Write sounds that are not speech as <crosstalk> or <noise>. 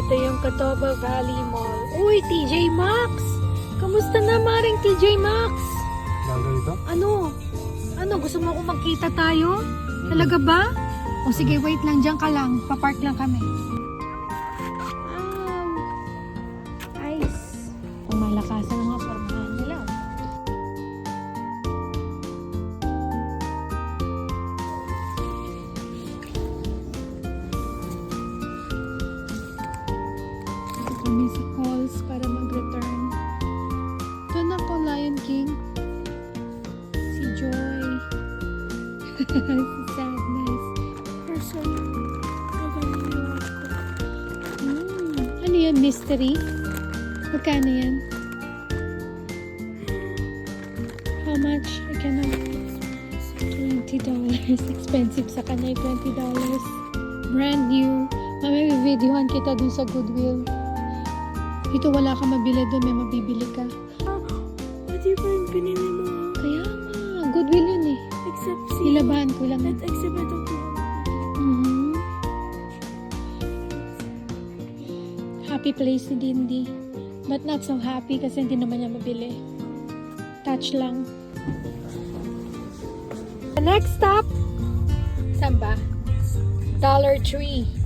Ito yung Catawba Valley Mall. Uy, TJ Maxx! Kamusta na maring TJ Maxx? Ito? Ano? Ano? Gusto mo akong magkita tayo? Talaga ba? O sige, wait lang. Diyan ka lang. Papark lang kami. Si Sadness. Person. Hmm, Ano yan? Mystery? Magkano yan? How much? I cannot. $20. <laughs> Expensive sa kanya yung $20. Brand new. Mamaya videohan kita dun sa Goodwill. Dito wala ka mabili dun, may mabibili ka. Pati ba yung pinili mo? Nilabahan ko lang. At ito to. Mhm. Happy place si Dindy. But not so happy kasi hindi naman niya mabili. Touch lang. The next stop, Saan ba? Dollar Tree.